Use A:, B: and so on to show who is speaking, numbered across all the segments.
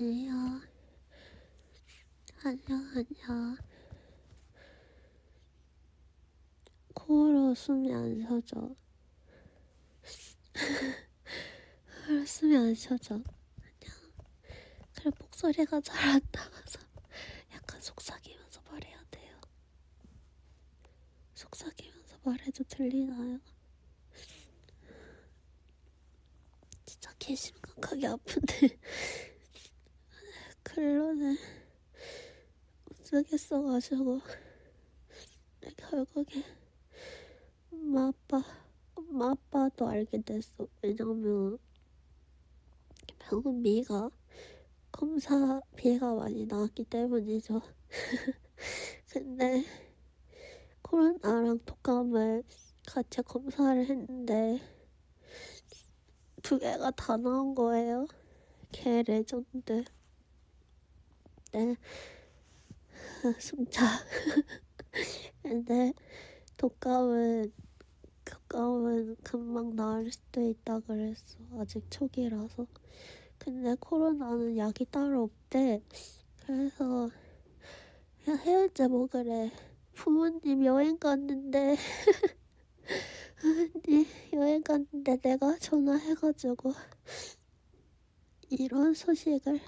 A: 안녕. 안녕, 안녕. 코로 숨이 안 쉬어져. 코로 숨이 안 쉬어져. 안녕. 그래, 목소리가 잘 안 나가서 약간 속삭이면서 말해야 돼요. 속삭이면서 말해도 들리나요? 진짜 개심각하게 아픈데 글로는 근데 결국에 엄마 아빠 엄마 아빠도 알게 됐어 왜냐면 병원비가 검사비가 많이 나왔기 때문이죠 근데 코로나랑 독감을 같이 검사를 했는데 두 개가 다 나온 거예요. 개 레전드. 네. 숨차. 근데 독감은 독감은 금방 나을 수도 있다 그랬어. 아직 초기라서. 근데 코로나는 약이 따로 없대. 그래서 그냥 해열제 먹으래. 부모님 여행 갔는데 부모님 여행 갔는데 내가 전화해가지고 이런 소식을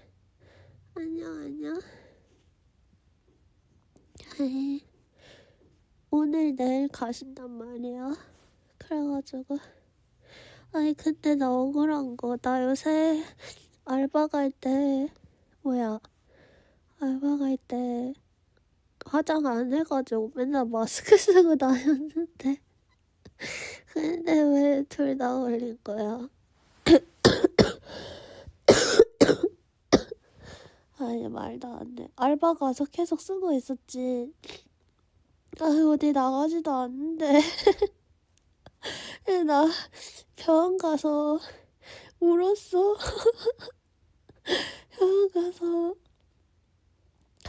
A: 안녕 안녕 아이, 오늘 내일 가신단 말이야. 그래가지고 아니 근데 나 억울한 거 나 요새 알바 갈 때 뭐야 알바 갈 때 화장 안 해가지고 맨날 마스크 쓰고 다녔는데. 근데 왜 둘 다 올린 거야? 아니 말도 안 돼. 알바 가서 계속 쓰고 있었지. 나 어디 나가지도 않는데. 나 병원 가서 울었어. 병원 가서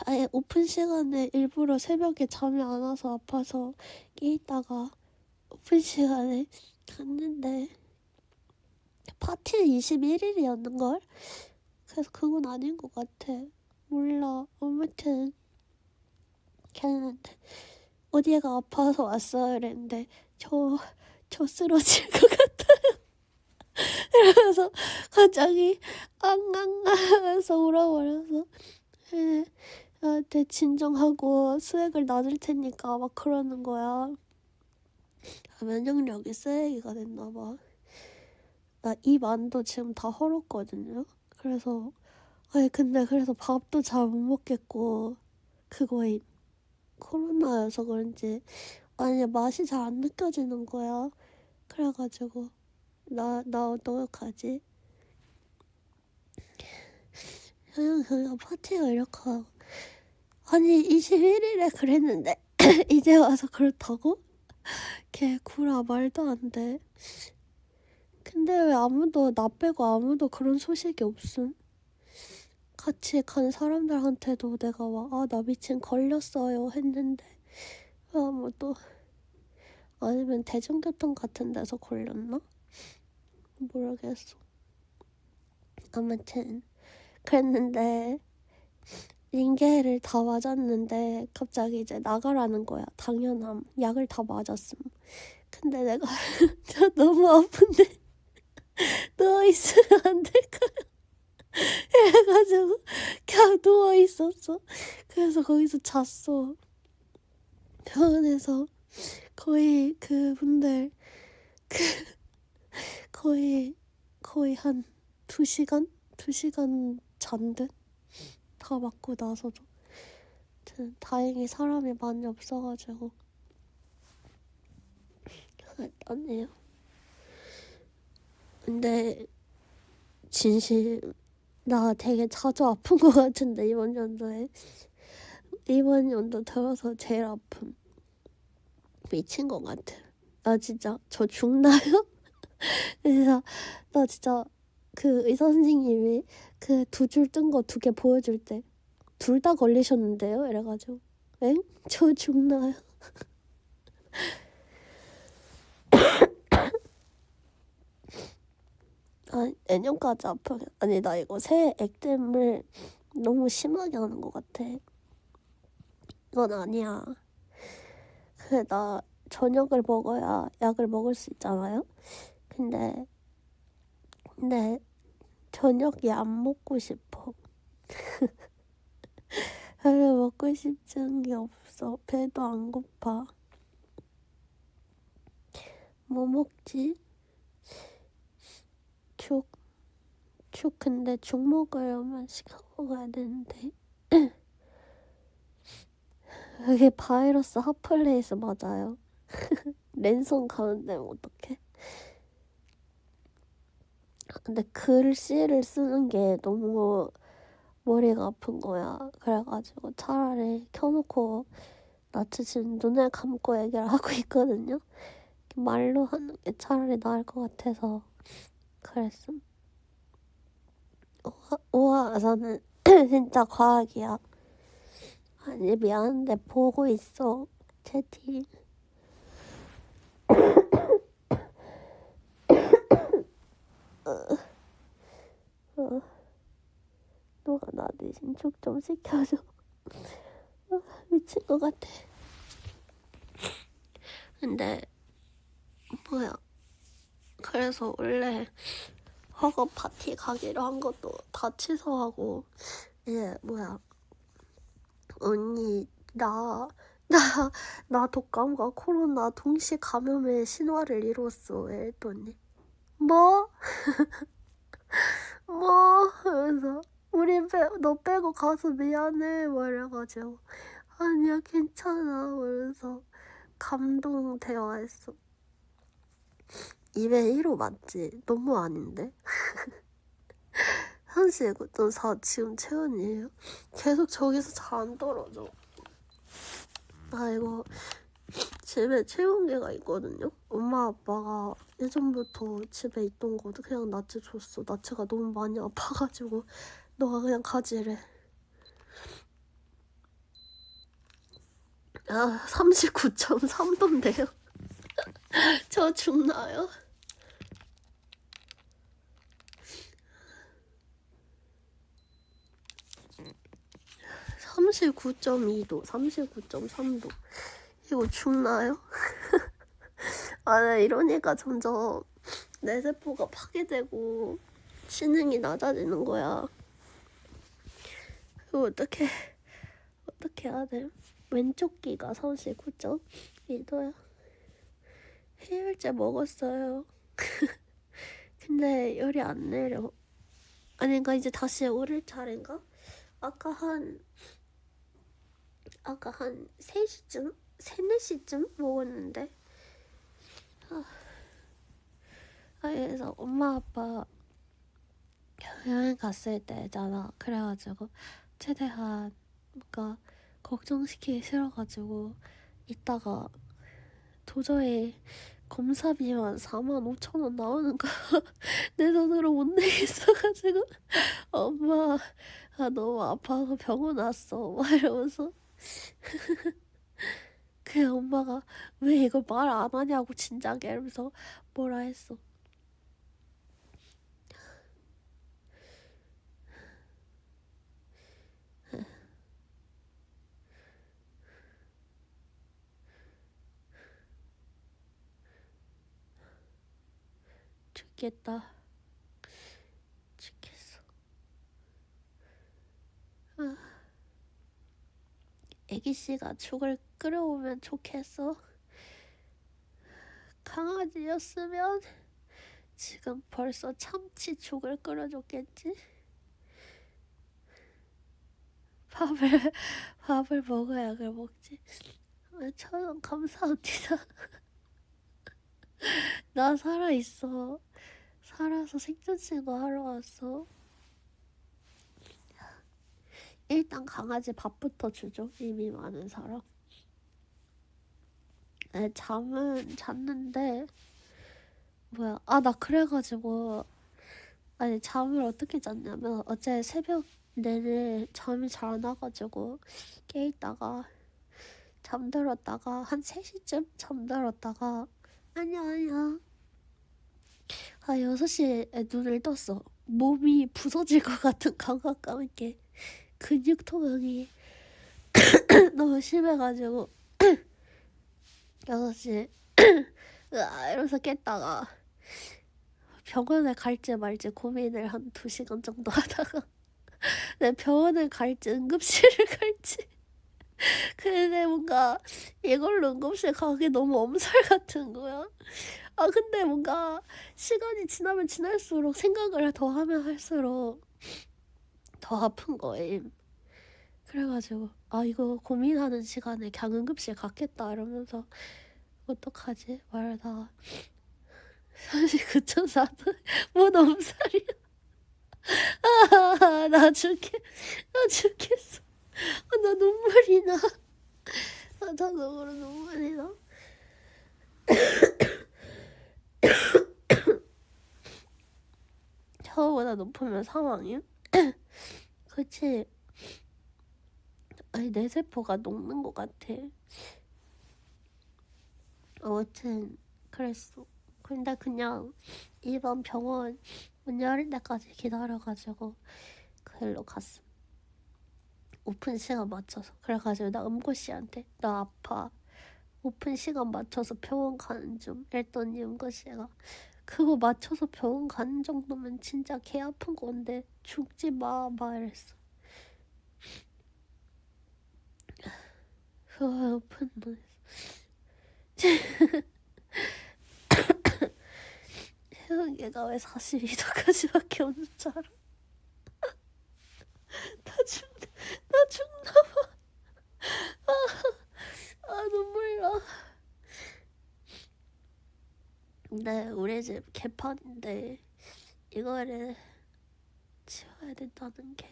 A: 아예 오픈 시간에 일부러 새벽에 잠이 안 와서 아파서 깨 있다가 오픈 시간에 갔는데 파티는 21일이었는걸? 그래서 그건 아닌 것 같아. 몰라. 아무튼 걔는데 어디가 아파서 왔어요 이랬는데 저, 저 쓰러질 것 같아요. 이러면서 갑자기 앙앙 하면서 울어버려서 예, 나한테 진정하고 수액을 놔줄 테니까 막 그러는 거야. 아, 면역력이 쎄기가 됐나 봐. 나 입 안도 지금 다 헐었거든요. 그래서 아니 근데 그래서 밥도 잘 못 먹겠고 그거인 코로나여서 그런지 아니 맛이 잘 안 느껴지는 거야. 그래가지고 나 나 어떡하지? 그냥 그냥 파티가 이렇게 하고 아니 21일에 그랬는데 이제 와서 그렇다고? 걔 구라 말도 안 돼. 근데 왜 아무도 나 빼고 아무도 그런 소식이 없음? 같이 간 사람들한테도 내가 막아나 미친 걸렸어요 했는데 왜 아무도 아니면 대중교통 같은 데서 걸렸나? 모르겠어. 아무튼 그랬는데 링게를 다 맞았는데 갑자기 이제 나가라는 거야. 당연함. 약을 다 맞았음. 근데 내가 저 너무 아픈데 있으면 안 될까요? 이래가지고 그냥 누워 있었어. 그래서 거기서 잤어. 병원에서 거의 그분들 그 거의 거의 한 두 시간 두 시간 잔 듯. 다 맞고 나서도 다행히 사람이 많이 없어가지고 그랬다네요. 근데 진심 나 되게 자주 아픈 것 같은데 이번 연도에 이번 연도 들어서 제일 아픔 미친 것 같아. 나 진짜 저 죽나요? 그래서 나 진짜 그 의사 선생님이 그 두 줄 뜬 거 두 개 보여줄 때 둘 다 걸리셨는데요? 이래가지고 엥? 저 죽나요? 아, 내년까지 아프게. 아니, 나 이거 새해 액땜을 너무 심하게 하는 것 같아. 이건 아니야. 그래, 나 저녁을 먹어야 약을 먹을 수 있잖아요? 근데, 근데, 저녁이 안 먹고 싶어. 별로 먹고 싶은 게 없어. 배도 안 고파. 뭐 먹지? 죽. 죽 근데 죽 먹으려면 시켜 먹어야 되는데. 그게 바이러스 핫플레이스 맞아요. 랜선 가는데 어떡해? 근데 글씨를 쓰는 게 너무 머리가 아픈 거야. 그래가지고 차라리 켜놓고 나 지금 눈을 감고 얘기를 하고 있거든요. 말로 하는 게 차라리 나을 것 같아서 그랬음. 우와, 우와 나는 진짜 과학이야. 아니 미안한데 보고 있어 채팅. 어. 누가 나 대신 촉좀 시켜줘. 아, 미칠 것 같아. 근데 뭐야? 그래서 원래 허거 파티 가기로 한 것도 다 취소하고 이제 뭐야? 언니 나 나, 나 독감과 코로나 동시 감염의 신화를 이뤘어. 했더니 뭐? 뭐? 그래서 우리 빼, 너 빼고 가서 미안해 말해가지고 아니야 괜찮아 그래서 감동 대화했어 입에 1호 맞지? 너무 아닌데? 39.4 지금 체온이에요 계속 저기서 잘 안 떨어져 나 이거 집에 체온계가 있거든요 엄마 아빠가 예전부터 집에 있던 거도 그냥 나츠 줬어 나츠가 너무 많이 아파가지고 너가 그냥 가지래. 아, 39.3도인데요. 저 죽나요? 삼십구 점 이도 삼십구 점 삼도 이거 죽나요? 아, 네, 이러니까 점점 내 세포가 파괴되고 지능이 낮아지는 거야. 이거 어떻게 어떻게 해야 돼? 왼쪽 귀가 39점 2도야. 해열제 먹었어요. 근데 열이 안 내려. 아니 그러니까 이제 다시 오를 차례인가? 아까 한 아까 한 3시쯤? 3, 4시쯤 먹었는데. 아, 그래서 엄마 아빠 여행 갔을 때잖아. 그래가지고 최대한 뭔가 걱정시키기 싫어가지고 이따가 도저히 검사비만 4만 5천 원 나오는 거 내 돈으로 못 내겠어가지고 엄마 아 너무 아파서 병원 왔어. 막 이러면서 그 엄마가 왜 이걸 말 안 하냐고 진작에 이러면서 뭐라 했어 죽겠다. 죽겠어. 아. 애기 씨가 죽을 끓여오면 좋겠어. 강아지였으면 지금 벌써 참치 죽을 끓여줬겠지? 밥을 밥을 먹어야 약을 먹지. 천원 감사합니다. 나 살아 있어. 살아서 생존신고 하러 왔어. 일단 강아지 밥부터 주죠. 이미 많은 사람. 네, 잠은 잤는데 뭐야? 아 나 그래가지고 아니 잠을 어떻게 잤냐면 어제 새벽 내내 잠이 잘 안 와가지고 깨 있다가 잠들었다가 한 3시쯤 잠들었다가 아니야 아니야 한 6시에 눈을 떴어. 몸이 부서질 것 같은 감각감 있게 근육 통증이 너무 심해가지고 6시에 으아 이러면서 깼다가 병원에 갈지 말지 고민을 한 2시간 정도 하다가 내 병원을 갈지 응급실을 갈지 근데 뭔가 이걸로 응급실 가기 너무 엄살 같은 거야. 아 근데 뭔가 시간이 지나면 지날수록 생각을 더 하면 할수록 더 아픈 거임. 그래가지고 아 이거 고민하는 시간에 그냥 응급실 갔겠다 이러면서 어떡하지 말다가 사실 그천 사도 뭔 엄살이야. 아, 나 죽겠, 나 죽겠어. 아, 나 눈물이 나. 아, 자동으로 눈물이 나. 저보다 높으면 사망임? 그치? 아니, 내 세포가 녹는 것 같아. 아무튼, 그랬어. 근데 그냥 일반 병원 문 열릴 때까지 기다려가지고 그 일로 갔음. 오픈 시간 맞춰서. 그래가지고 나 음고 씨한테 나 아파. 오픈 시간 맞춰서 병원 가는 중. 이랬더니 음고 씨가 그거 맞춰서 병원 가는 정도면 진짜 개 아픈 건데 죽지 마. 막 이랬어. 그거 오픈 못했어. 태은이가 왜 42도까지밖에 없는 줄 알아? 나 죽, 나 죽나봐. 아, 아 눈물 나. 근데 우리 집 개판인데 이거를 치워야 된다는 게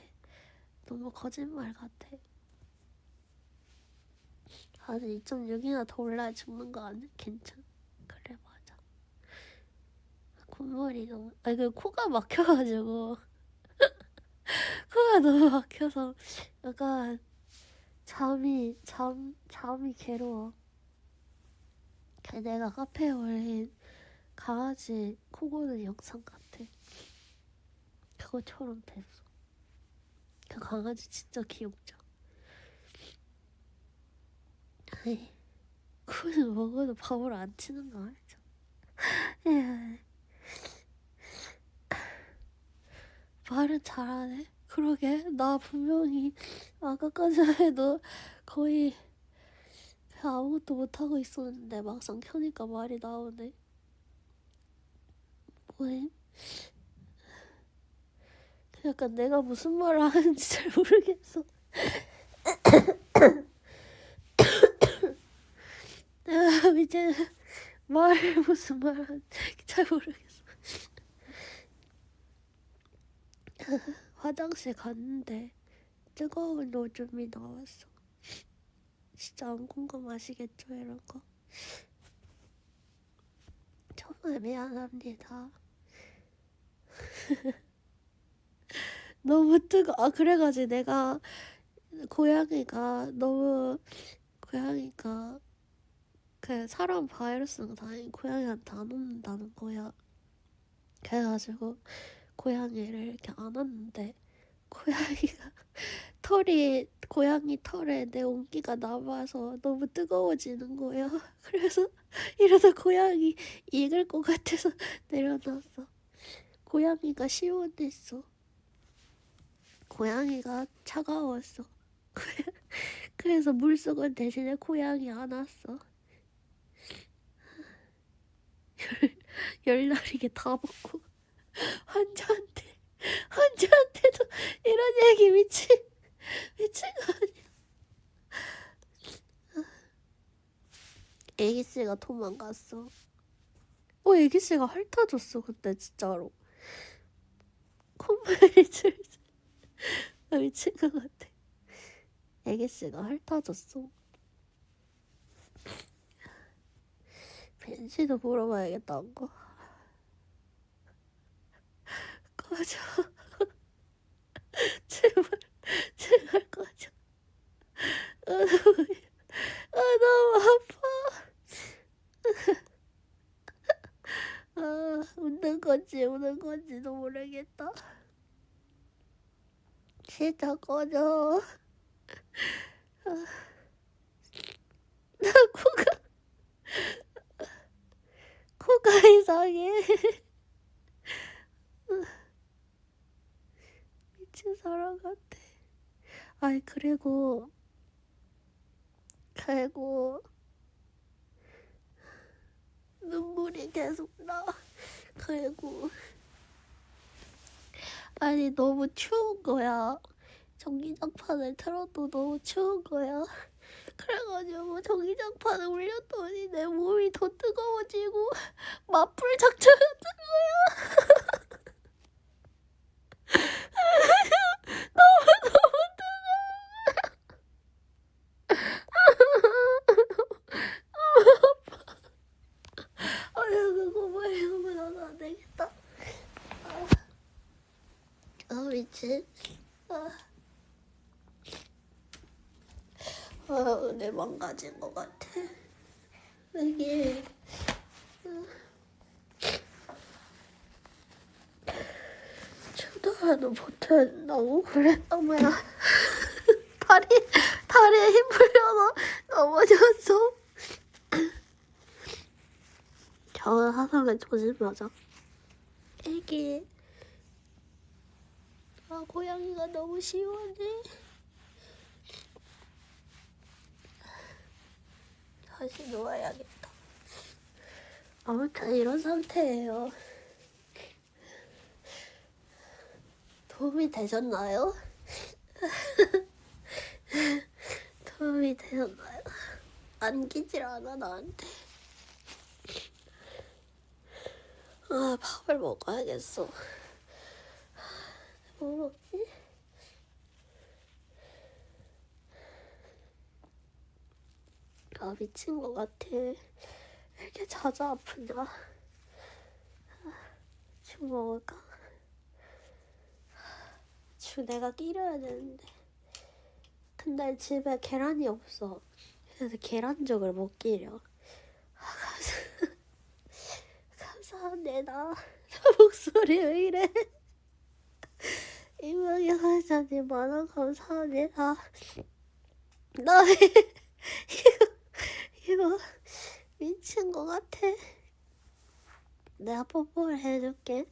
A: 너무 거짓말 같아. 아직 2.6이나 더 올라야 죽는 거 아니야? 괜찮. 그래 맞아. 콧물이 너무 아니 그 코가 막혀가지고 코가 너무 막혀서 약간 잠이 잠 잠이 괴로워. 그 내가 카페에 올린 강아지 코 고는 영상 같아. 그거처럼 됐어. 그 강아지 진짜 귀엽죠. 아이, 코는 먹어도 밥을 안 치는 거 알죠? 예. 말은 잘하네. 그러게 나 분명히 아까까지만 해도 거의 아무것도 못하고 있었는데 막상 켜니까 말이 나오네. 뭐임? 약간 내가 무슨 말을 하는지 잘 모르겠어. 내가 이제 말을 무슨 말 하는지 잘 모르겠어. 화장실 갔는데 뜨거운 오줌이 나왔어. 진짜 안 궁금하시겠죠 이런 거. 정말 미안합니다. 너무 뜨거. 아 그래가지 고 내가 고양이가 너무 고양이가 그 사람 바이러스가 다행히 고양이한테 안 온다는 거야. 그래가지고 고양이를 이렇게 안았는데 고양이가 털이 고양이 털에 내 온기가 남아서 너무 뜨거워지는 거야. 그래서 이러다 고양이 익을 것 같아서 내려놨어. 고양이가 시원했어. 고양이가 차가웠어. 그래서 물속은 대신에 고양이 안았어. 열, 열날이게 다 먹고 환자한테 환자한테도 이런 얘기 미친 미친 거 아니야? 애기 씨가 도망갔어. 어 애기 씨가 핥아줬어 그때 진짜로. 콧물이 줄줄 아, 미친 것 같아. 애기 씨가 핥아줬어. 벤씨도 물어봐야겠다 한 거. 꺼져. 제발, 제발 꺼져. 아, 너무, 아, 너무 아파. 아, 웃는 건 건지 우는 건지도 모르겠다. 진짜 꺼져. 나 코가 코가 이상해. 미친 사람 같아. 아이 그리고 그리고 눈물이 계속 나. 그리고 아니 너무 추운 거야. 전기장판을 틀어도 너무 추운 거야. 그래가지고 전기장판을 올렸더니 내 몸이 더 뜨거워지고 맞불 작전 같은 거야. 너무 너무 뜨거워. 이러면 나도 안 되겠다. 아, 아 미친. 아. 아, 오늘 망가진 것 같아. 이게 버텨야 된다고 그래. 어머야, 다리 다리에 힘 풀려서 넘어졌어. 저 화상을 조심하자. 애기, 아 고양이가 너무 시원해. 다시 누워야겠다. 아무튼 이런 상태예요. 도움이 되셨나요? 도움이 되셨나요? 안기질 않아 나한테. 아 밥을 먹어야겠어. 뭐 먹지? 아 미친 것 같아. 왜 이렇게 자주 아프냐? 죽 먹을까? 죽 내가 끼려야 되는데. 근데 집에 계란이 없어. 그래서 계란죽을 못 끼려. 아, 감사... 감사합니다. 나 목소리 왜 이래? 이명희 환자님 만원 감사합니다. 나 왜... 이거 이거 미친 것 같아. 내가 뽀뽀를 해줄게.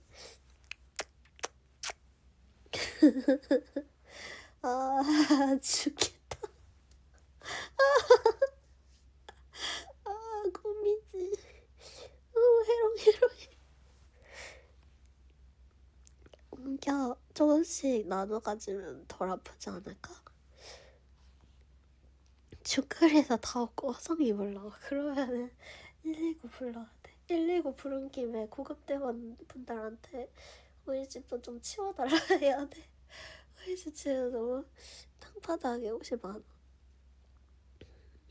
A: 아 죽겠다. 아 고민지. 어 해롱해롱해. 옮겨 조금씩 나눠 가지면 덜 아프지 않을까? 주클에서 다 화성이 불러. 그러면은 119 불러야 돼. 119 부른 김에 구급대원 분들한테 우리 집도 좀 치워달라 해야 돼. 우리 집 지금 너무 땅바닥에 옷이 많아.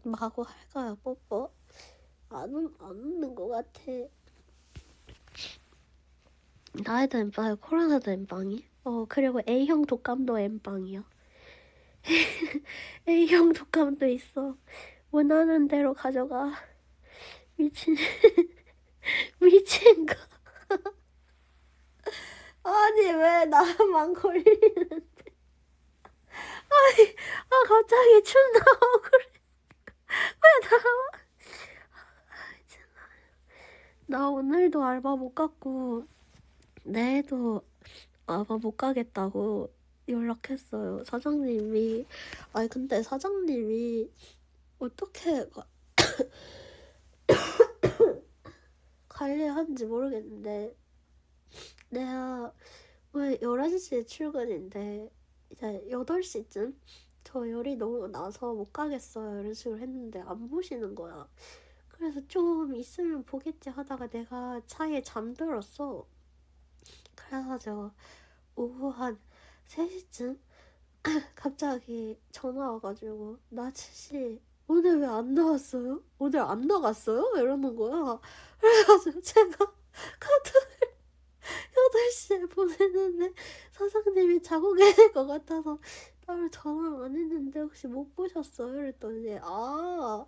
A: 마구 할까요, 뽀뽀? 안, 웃- 안 웃는 것 같아. 나이도 엠빵이야, 코로나도 엠빵이? 어, 그리고 A형 독감도 엠빵이야. A형 독감도 있어. 원하는 대로 가져가. 미친, 미친가. 아니, 왜 나만 걸리는데. 아니, 아, 갑자기 춘다고 그래. 왜 나와? 아, 미친아. 나 오늘도 알바 못 갔고, 내일도 알바 못 가겠다고 연락했어요. 사장님이. 아니, 근데 사장님이 어떻게 가- 관리하는지 모르겠는데, 내가 왜 11시에 출근인데, 이제 8시쯤? 저 열이 너무 나서 못 가겠어요. 이런 식으로 했는데, 안 보시는 거야. 그래서 좀 있으면 보겠지 하다가 내가 차에 잠들었어. 그래가지고 오후 한 3시쯤 갑자기 전화 와가지고 나치씨 오늘 왜 안 나왔어요? 오늘 안 나갔어요? 이러는 거야. 그래가지고 제가 카톡을 8시에 보냈는데 사장님이 자고 계실 것 같아서 따로 전화 안 했는데 혹시 못 보셨어요? 이랬더니 아,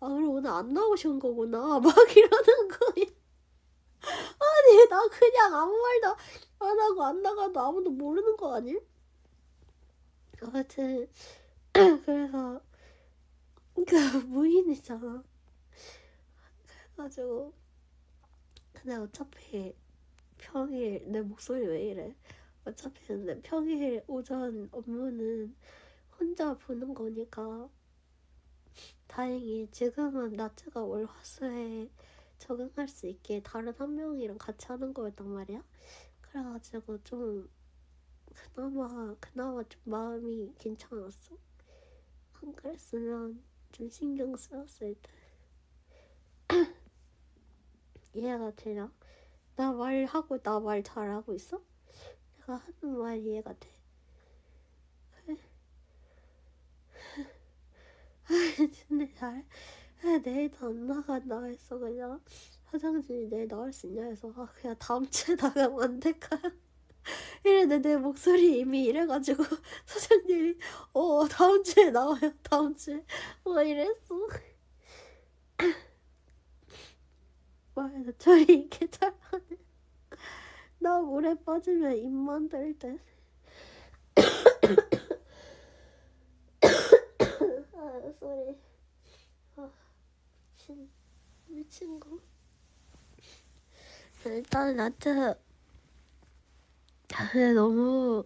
A: 아 그럼 오늘 안 나오신 거구나 막 이러는 거야. 아니 나 그냥 아무 말도 안 하고 안 나가도 아무도 모르는 거 아니? 아무튼 그래서 그 무인이잖아. 그래가지고 근데 어차피 평일 내 목소리 왜 이래? 어차피 근데 평일 오전 업무는 혼자 보는 거니까 다행히 지금은 낮에가 월화수에 적응할 수 있게 다른 한 명이랑 같이 하는 거였단 말이야. 그래가지고 좀 그나마 그나마 좀 마음이 괜찮았어. 안 그랬으면 좀 신경 쓰였을 때. 이해가 되냐? 나 말하고 나 말 잘하고 있어? 내가 하는 말 이해가 돼? 그래. 근데 잘 아, 내일도 안 나간다 했어 그냥 화장실이 내일 나올 수 있냐 해서 아 그냥 다음 주에 나가면 안 될까요? 이랬는데 내 목소리 이미 이래가지고 사장님이 어 다음 주에 나와요 다음 주에. 뭐 이랬어. 말해서 저리 이렇게 잘하네. 나 물에 빠지면 입만 들듯 아 소리 아 미친 미친 거 일단 나한테 너무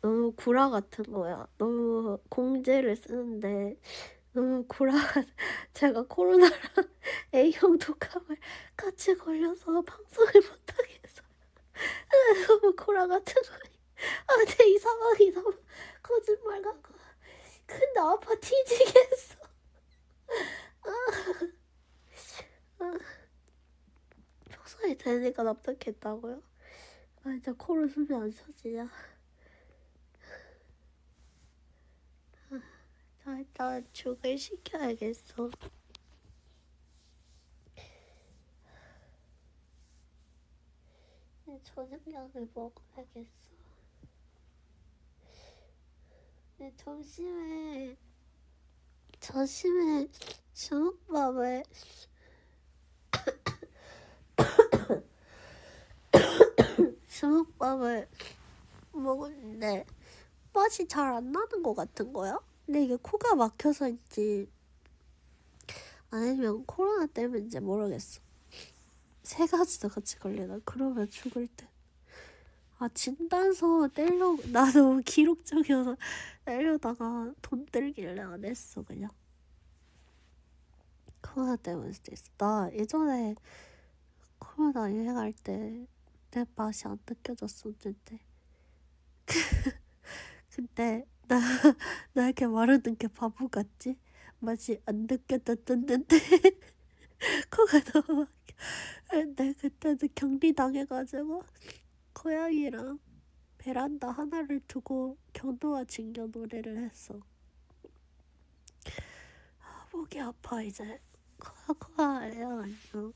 A: 너무 구라 같은 거야. 너무 공제를 쓰는데 너무 구라 같- 제가 코로나랑 A형 독감을 같이 걸려서 방송을 못하겠어. 너무 구라 같은 거야. 아, 근데 이 상황이 너무 거짓말 같고. 근데 아파 뒤지겠어. 아, 아. 평소에 되니까 납득했다고요? 아 진짜 코로 숨이 안 쉬어지냐 아, 자 일단 죽을 시켜야겠어 저녁약을 먹어야겠어 점심에 점심에 중국밥을 주먹밥을 먹었는데 맛이 잘 안 나는 것 같은 거야. 근데 이게 코가 막혀서인지 아니면 코로나 때문인지 모르겠어. 세 가지 다 같이 걸리나? 그러면 죽을 듯. 아 진단서 떼려 나 너무 기록적이어서 떼려다가 돈 들길래 안 했어 그냥. 코로나 때문일 수도 있어. 나 예전에 코로나 유행할 때 내 맛이 안 느껴졌었는데. 근데 나, 나 이렇게 말하는 게 바보 같지? 맛이 안 느껴졌었는데. 코가 너무. 근데 그때는 격리 당해가지고 고양이랑 베란다 하나를 두고 경도와 진겨 노래를 했어. 아, 목이 아파 이제. 아니야 아니야.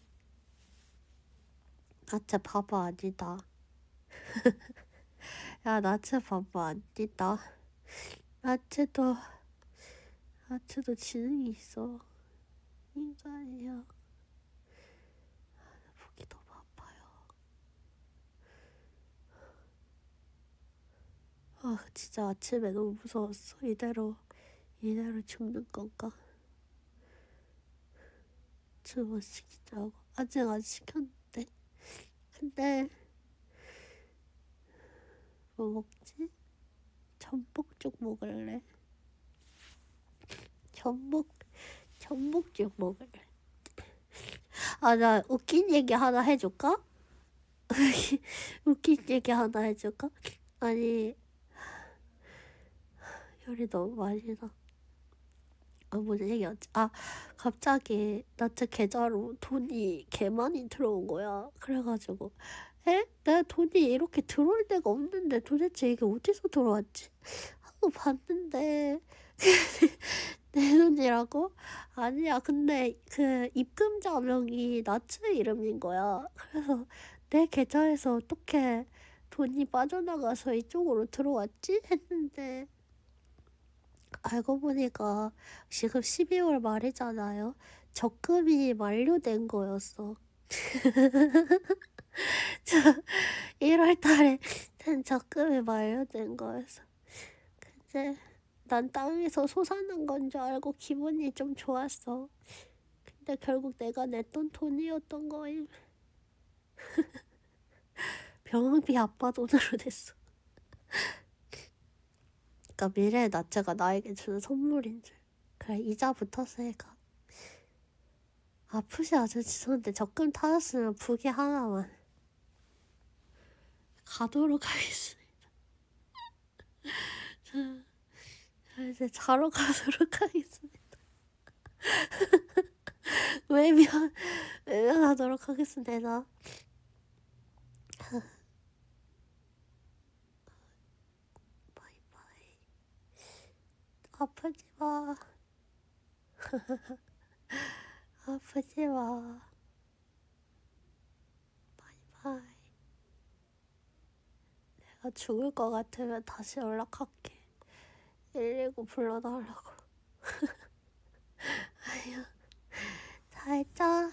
A: 나체 바보 아니다. 야, 나체 바보 아니다. 나체도, 나체도 지능이 있어. 인간이야. 목이 너무 아파요. 아, 진짜 아침에 너무 무서웠어. 이대로, 이대로 죽는 건가? 주문 시키자고. 아직 안 시켰는데. 근데 뭐 먹지? 전복죽 먹을래. 전복 전복죽 먹을래. 아 나 웃긴 얘기 하나 해줄까? 웃긴 얘기 하나 해줄까? 아니 열이 너무 많이 나. 아 무슨 얘기였지? 아 갑자기 나트 계좌로 돈이 개 많이 들어온 거야. 그래가지고 에? 내 돈이 이렇게 들어올 데가 없는데 도대체 이게 어디서 들어왔지? 하고 봤는데 내 돈이라고? 아니야. 근데 그 입금자 명이 나츠 이름인 거야. 그래서 내 계좌에서 어떻게 돈이 빠져나가서 이쪽으로 들어왔지? 했는데 알고 보니까 지금 12월 말이잖아요. 적금이 만료된 거였어. 저 1월 달에 전 적금이 만료된 거여서 근데 난 땅에서 솟아난 건 줄 알고 기분이 좀 좋았어. 근데 결국 내가 냈던 돈이었던 거임. 병원비 아빠 돈으로 냈어. 그러니까 미래의 나체가 나에게 주는 선물인 줄. 그래 이자 붙었으니까. 아프지 않은 죄송한데 적금 타셨으면 부기 하나만 가도록 하겠습니다. 저, 저 이제 자러 가도록 하겠습니다. 외면 외면하도록 하겠습니다. 바이바이. 아프지 마. 아프지 마. 바이바이. 내가 죽을 것 같으면 다시 연락할게. 119 불러달라고. 아유, 잘 자.